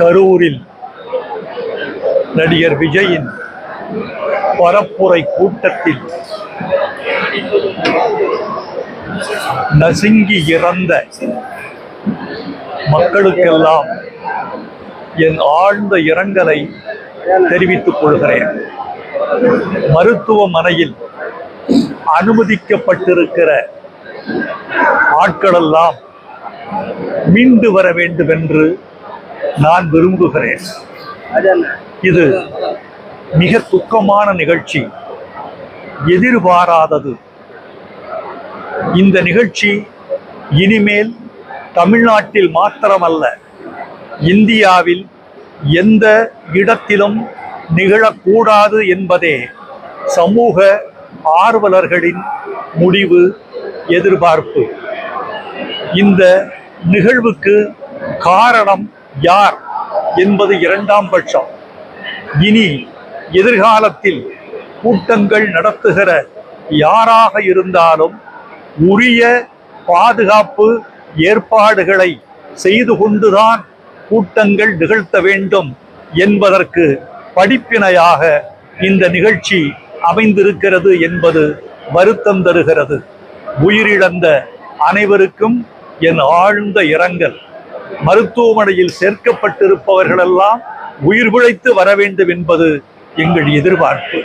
கரூரில் நடிகர் விஜயின் பரப்புரை கூட்டத்தில் நசுங்கி இறந்த மக்களுக்கெல்லாம் என் ஆழ்ந்த இரங்கலை தெரிவித்துக் கொள்கிறேன். மருத்துவமனையில் அனுமதிக்கப்பட்டிருக்கிற ஆட்களெல்லாம் மீண்டு வர வேண்டும் என்று நான் விரும்புகிறேன். இது மிக துக்கமான நிகழ்ச்சி. எதிர்பாராதது. இந்த நிகழ்ச்சி இனிமேல் தமிழ்நாட்டில் மாத்திரமல்ல இந்தியாவில் எந்த இடத்திலும் நிகழக்கூடாது என்பதே சமூக ஆர்வலர்களின் முடிவு எதிர்பார்ப்பு. இந்த நிகழ்வுக்கு காரணம் யார் என்பது இரண்டாம் பட்சம். இனி எதிர்காலத்தில் கூட்டங்கள் நடத்துகிற யாராக இருந்தாலும் உரிய பாதுகாப்பு ஏற்பாடுகளை செய்து கொண்டுதான் கூட்டங்கள் நிகழ்த்த வேண்டும் என்பதற்கு படிப்பினையாக இந்த நிகழ்ச்சி அமைந்திருக்கிறது என்பது வருத்தம் தருகிறது. உயிரிழந்த அனைவருக்கும் என் ஆழ்ந்த இரங்கல். மருத்துவமனையில் சேர்க்கப்பட்டிருப்பவர்களெல்லாம் உயிர் பிழைத்து வர வேண்டும் என்பது எங்கள் எதிர்பார்ப்பு.